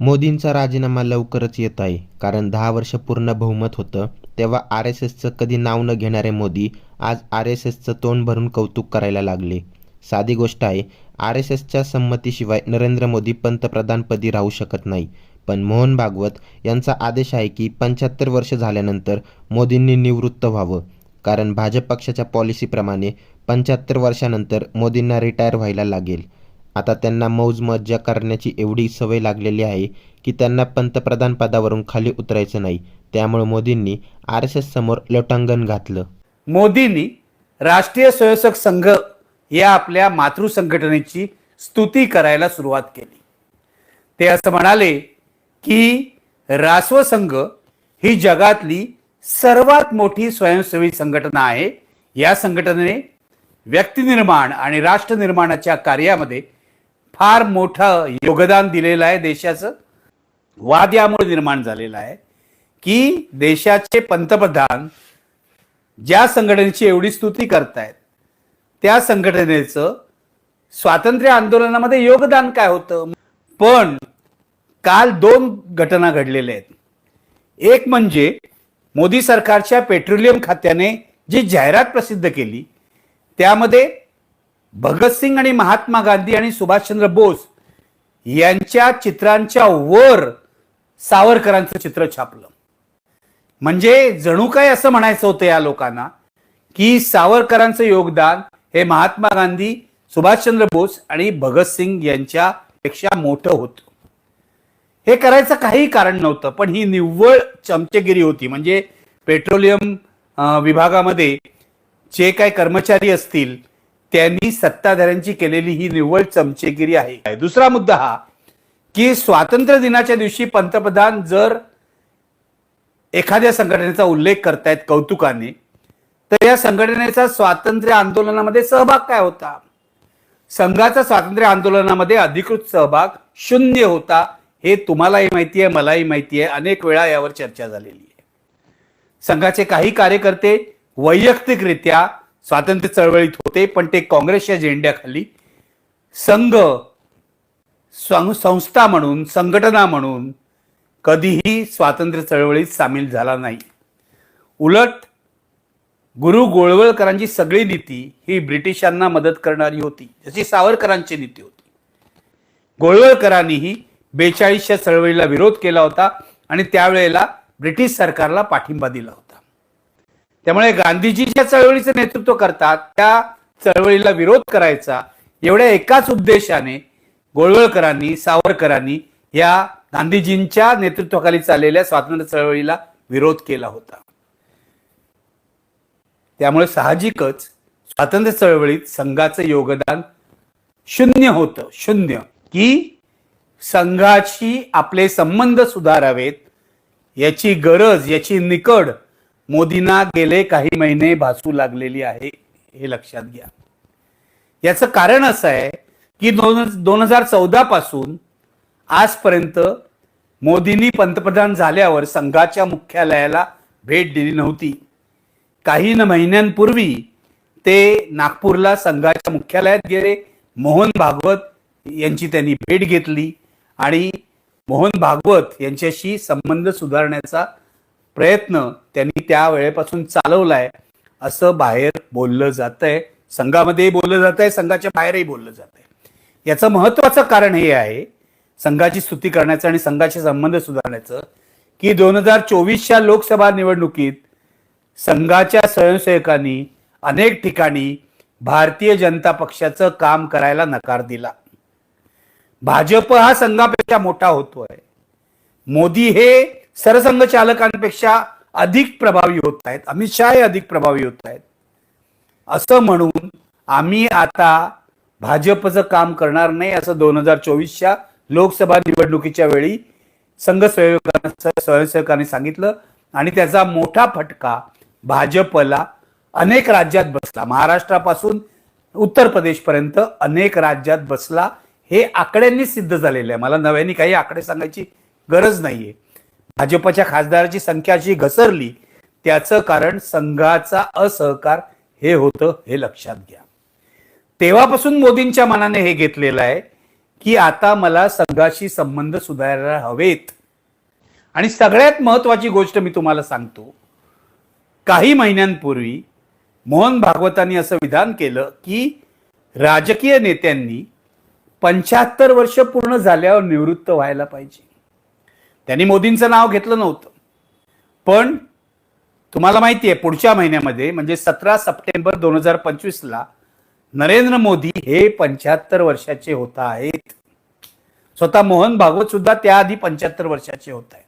मोदींचा राजीनामा लवकरच येत आहे. कारण दहा वर्ष पूर्ण बहुमत होतं तेव्हा आर एस एसचं कधी नाव न घेणारे मोदी आज आर एस एसचं तोंड भरून कौतुक करायला लागले. साधी गोष्ट आहे आर एस एसच्या संमतीशिवाय नरेंद्र मोदी पंतप्रधानपदी राहू शकत नाही. पण मोहन भागवत यांचा आदेश आहे की पंच्याहत्तर वर्ष झाल्यानंतर मोदींनी निवृत्त व्हावं. कारण भाजप पक्षाच्या पॉलिसीप्रमाणे पंच्याहत्तर वर्षानंतर मोदींना रिटायर व्हायला लागेल. आता त्यांना मौज मज्जा करण्याची एवढी सवय लागलेली आहे की त्यांना पंतप्रधान पदावरून खाली उतरायचं नाही. त्यामुळे मोदींनी आर एस एस समोर लोटांगण घातलं. मोदींनी राष्ट्रीय स्वयंसेवक संघ या आपल्या मातृ संघटनेची स्तुती करायला सुरुवात केली. ते असं म्हणाले की रास्व संघ ही जगातली सर्वात मोठी स्वयंसेवी संघटना आहे. या संघटनेने व्यक्तिनिर्माण आणि राष्ट्र निर्माणाच्या कार्यामध्ये फार मोठं योगदान दिलेलं आहे देशाचं. वाद यामुळे निर्माण झालेला आहे की देशाचे पंतप्रधान ज्या संघटनेची एवढी स्तुती करतायत त्या संघटनेचं स्वातंत्र्य आंदोलनामध्ये योगदान काय होतं? पण काल दोन घटना घडलेल्या आहेत. एक म्हणजे मोदी सरकारच्या पेट्रोलियम खात्याने जी जाहिरात प्रसिद्ध केली त्यामध्ये भगतसिंग आणि महात्मा गांधी आणि सुभाषचंद्र बोस यांच्या चित्रांच्या वर सावरकरांचं चित्र छापलं. म्हणजे जणू काय असं म्हणायचं होतं या लोकांना की सावरकरांचं योगदान हे महात्मा गांधी सुभाषचंद्र बोस आणि भगतसिंग यांच्या पेक्षा मोठं होतं. हे करायचं काही कारण नव्हतं पण ही निव्वळ चमचेगिरी होती. म्हणजे पेट्रोलियम विभागामध्ये जे काही कर्मचारी असतील त्यांनी सत्ताधाऱ्यांची केलेली ही निव्वळ चमचेगिरी आहे. दुसरा मुद्दा हा की स्वातंत्र्य दिनाच्या दिवशी पंतप्रधान जर एखाद्या संघटनेचा उल्लेख करतायत कौतुकाने तर या संघटनेचा स्वातंत्र्य आंदोलनामध्ये सहभाग काय होता? संघाचा स्वातंत्र्य आंदोलनामध्ये अधिकृत सहभाग शून्य होता हे तुम्हालाही माहिती आहे मलाही माहिती आहे अनेक वेळा यावर चर्चा झालेली आहे. संघाचे काही कार्यकर्ते वैयक्तिकरित्या स्वातंत्र्य चळवळीत होते पण ते काँग्रेसच्या झेंड्याखाली संघ संस्था म्हणून संघटना म्हणून कधीही स्वातंत्र्य चळवळीत सामील झाला नाही. उलट गुरु गोळवळकरांची सगळी नीती ही ब्रिटिशांना मदत करणारी होती जशी सावरकरांची नीती होती. गोळवळकरांनीही बेचाळीसच्या चळवळीला विरोध केला होता आणि त्यावेळेला ब्रिटिश सरकारला पाठिंबा दिला होता. त्यामुळे गांधीजी ज्या चळवळीचं नेतृत्व करतात त्या चळवळीला विरोध करायचा एवढ्या एकाच उद्देशाने गोळवळकरांनी सावरकरांनी या गांधीजींच्या नेतृत्वाखाली चाललेल्या स्वातंत्र्य चळवळीला विरोध केला होता. त्यामुळे साहजिकच स्वातंत्र्य चळवळीत संघाचं योगदान शून्य होतं शून्य. की संघाशी आपले संबंध सुधारावेत याची गरज याची निकड मोदींना गेले काही महिने भासू लागलेली आहे हे लक्षात घ्या. याचं कारण असं आहे की दोन दोन हजार चौदा पासून आजपर्यंत मोदींनी पंतप्रधान झाल्यावर संघाच्या मुख्यालयाला भेट दिली नव्हती. काही न महिन्यांपूर्वी ते नागपूरला संघाच्या मुख्यालयात गेले. मोहन भागवत यांची त्यांनी भेट घेतली आणि मोहन भागवत यांच्याशी संबंध सुधारण्याचा प्रयत्न त्यांनी त्या वेळेपासून चालवलाय असं बाहेर बोललं जात आहे संघामध्येही बोललं जात आहे संघाच्या बाहेरही बोललं जात आहे याचं महत्वाचं कारण हे आहे संघाची स्तुती करण्याचं आणि संघाचे संबंध सुधारण्याचं की दोन हजार चोवीसच्या लोकसभा निवडणुकीत संघाच्या स्वयंसेवकांनी अनेक ठिकाणी भारतीय जनता पक्षाचं काम करायला नकार दिला. भाजप हा संघापेक्षा मोठा होतोय. मोदी हे सरसंघचालकांपेक्षा अधिक प्रभावी होत आहेत. अमित शहा हे अधिक प्रभावी होत आहेत. असं म्हणून आम्ही आता भाजपचं काम करणार नाही असं दोन हजार चोवीसच्या लोकसभा निवडणुकीच्या वेळी संघ स्वयंसेवकांना स्वयंसेवकांनी सांगितलं आणि त्याचा मोठा फटका भाजपला अनेक राज्यात बसला. महाराष्ट्रापासून उत्तर प्रदेशपर्यंत अनेक राज्यात बसला हे आकड्यांनी सिद्ध झालेलं आहे. मला नव्याने काही आकडे सांगायची गरज नाहीये. भाजपच्या खासदाराची संख्या जी घसरली त्याचं कारण संघाचा असहकार हे होतं हे लक्षात घ्या. तेव्हापासून मोदींच्या मनाने हे घेतलेलं आहे की आता मला संघाशी संबंध सुधारायला हवेत. आणि सगळ्यात महत्वाची गोष्ट मी तुम्हाला सांगतो. काही महिन्यांपूर्वी मोहन भागवतांनी असं विधान केलं की राजकीय नेत्यांनी पंच्याहत्तर वर्ष पूर्ण झाल्यावर निवृत्त व्हायला पाहिजे. त्यांनी मोदींचं नाव घेतलं नव्हतं. पण तुम्हाला माहिती आहे पुढच्या महिन्यामध्ये म्हणजे सतरा सप्टेंबर दोन हजार पंचवीसला नरेंद्र मोदी हे पंच्याहत्तर वर्षाचे होत आहेत. स्वतः मोहन भागवत सुद्धा त्याआधी पंच्याहत्तर वर्षाचे होत आहेत.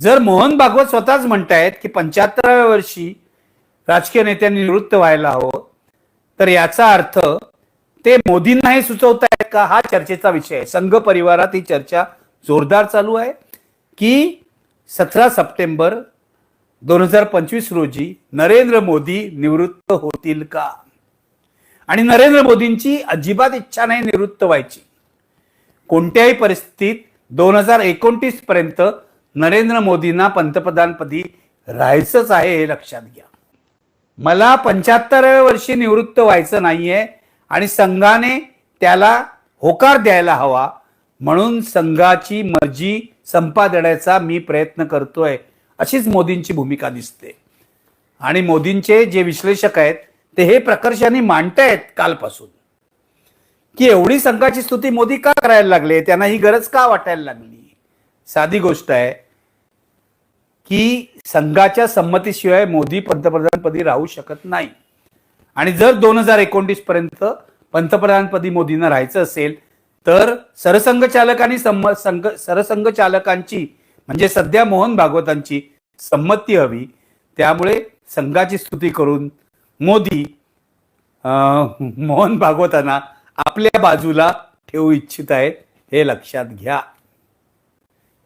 जर मोहन भागवत स्वतःच म्हणतायत की पंच्याहत्तराव्या वर्षी राजकीय नेत्यांनी निवृत्त व्हायला हवं तर याचा अर्थ ते मोदींना हे सुचवतायत का? हा चर्चेचा विषय आहे. संघ परिवारात ही चर्चा जोरदार चालू आहे की सतरा सप्टेंबर दोन हजार पंचवीस रोजी नरेंद्र मोदी निवृत्त होतील का? आणि नरेंद्र मोदींची अजिबात इच्छा नाही निवृत्त व्हायची. कोणत्याही परिस्थितीत दोन हजार एकोणतीस पर्यंत नरेंद्र मोदींना पंतप्रधानपदी राहायचंच आहे हे लक्षात घ्या. मला पंच्याहत्तराव्या वर्षी निवृत्त व्हायचं नाहीये आणि संघाने त्याला होकार द्यायला हवा म्हणून संघाची मर्जी संपादण्याचा मी प्रयत्न करतोय अशीच मोदींची भूमिका दिसते. आणि मोदींचे जे विश्लेषक आहेत ते हे प्रकर्षाने मांडतायत कालपासून. की एवढी संघाची स्तुती मोदी का करायला लागले त्यांना ही गरज का वाटायला लागली? साधी गोष्ट आहे की संघाच्या संमतीशिवाय मोदी पंतप्रधानपदी राहू शकत नाही. आणि जर दोन हजार एकोणतीस पर्यंत पंतप्रधानपदी मोदींना राहायचं असेल तर सरसंघचालकांनी चालकांनी संघ सरसंघचालकांची म्हणजे सध्या मोहन भागवतांची संमती हवी. त्यामुळे संघाची स्तुती करून मोदी मोहन भागवतांना आपल्या बाजूला ठेवू इच्छित आहेत हे लक्षात घ्या.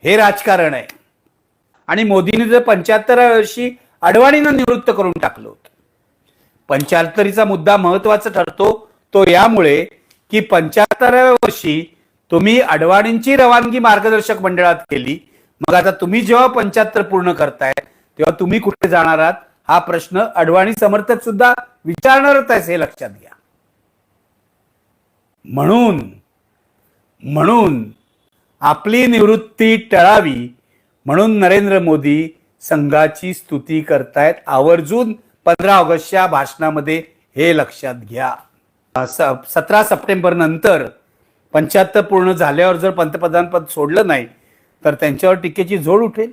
हे राजकारण आहे. आणि मोदींनी जर पंच्याहत्तराव्या वर्षी अडवाणीनं निवृत्त करून टाकलं होतं. पंच्याहत्तरीचा मुद्दा महत्त्वाचा ठरतो तो यामुळे की पंच्याहत्तराव्या वर्षी तुम्ही अडवाणींची रवानगी मार्गदर्शक मंडळात केली. मग आता तुम्ही जेव्हा पंच्याहत्तर पूर्ण करताय तेव्हा तुम्ही कुठे जाणार आहात? हा प्रश्न अडवाणी समर्थक सुद्धा विचारणारच आहे हे लक्षात घ्या. म्हणून म्हणून आपली निवृत्ती टळावी म्हणून नरेंद्र मोदी संघाची स्तुती करतायत. आवर्जून पंधरा ऑगस्टच्या भाषणामध्ये हे लक्षात घ्या. सतरा सप्टेंबर नंतर पंच्याहत्तर पूर्ण झाल्यावर जर पंतप्रधानपद सोडलं नाही तर त्यांच्यावर टीकेची झोड उठेल.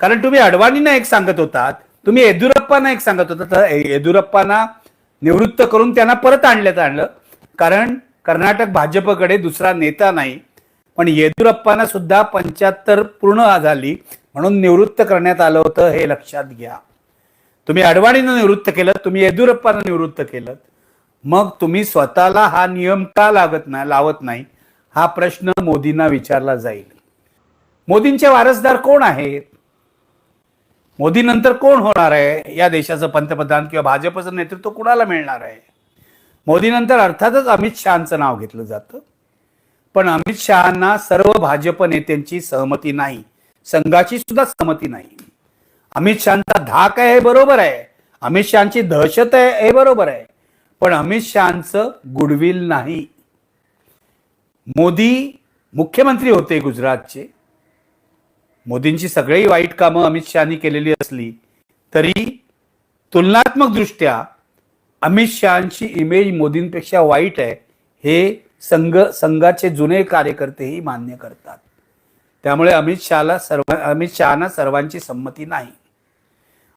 कारण तुम्ही अडवाणींना एक सांगत होतात तुम्ही येदुरप्पांना एक सांगत होता तर येदुरप्पांना निवृत्त करून त्यांना परत आणल्यात आणलं. कारण कर्नाटक भाजपकडे दुसरा नेता नाही पण येदुरप्पांना सुद्धा पंच्याहत्तर पूर्ण झाली म्हणून निवृत्त करण्यात आलं होतं हे लक्षात घ्या. तुम्ही अडवाणीनं निवृत्त केलं तुम्ही येदुरप्पांना निवृत्त केलं. मग तुम्ही स्वतःला हा नियम का लागत नाही लावत नाही? हा प्रश्न मोदींना विचारला जाईल. मोदींचे वारसदार कोण आहेत? मोदी नंतर कोण होणार आहे? या देशाचं पंतप्रधान किंवा भाजपचं नेतृत्व कुणाला मिळणार आहे? मोदी नंतर अर्थातच अमित शहाचं नाव घेतलं जातं. पण अमित शहाना सर्व भाजप नेत्यांची सहमती नाही. संघाची सुद्धा सहमती नाही. अमित शहाचा धाक आहे हे बरोबर आहे. अमित शहाची दहशत आहे हे बरोबर आहे. पण अमित शहाचं गुडविल नाही. मोदी मुख्यमंत्री होते गुजरातचे. मोदींची सगळी वाईट कामं अमित शहानी केलेली असली तरी तुलनात्मक दृष्ट्या अमित शहाची इमेज मोदींपेक्षा वाईट आहे हे संघ संघाचे जुने कार्यकर्तेही मान्य करतात. त्यामुळे अमित शहाला सर्व अमित शहाना सर्वांची संमती नाही.